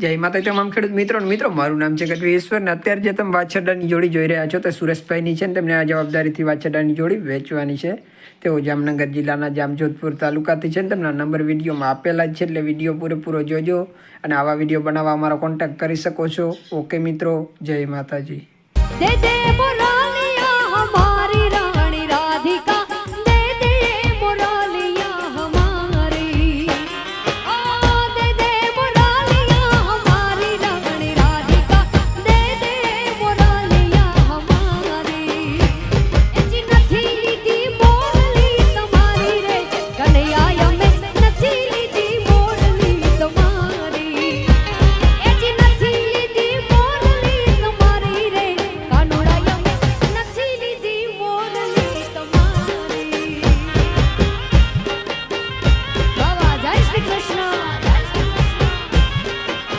જય માતા તમામ ખેડૂત મિત્રો મિત્રો, મારું નામ છે ગઢવી ઈશ્વર ને અત્યારે જે તમે વાછરડાની જોડી જોઈ રહ્યા છો, તે સુરેશભાઈની છે ને તેમને આ જવાબદારીથી વાછરડાની જોડી વેચવાની છે. તેઓ જામનગર જિલ્લાના જામજોધપુર તાલુકાથી છે ને તેમના નંબર વિડીયોમાં આપેલા જ છે, એટલે વીડિયો પૂરેપૂરો જોજો અને આવા વીડિયો બનાવવા અમારો કોન્ટેક્ટ કરી શકો છો. ઓકે, મિત્રો, જય માતાજી.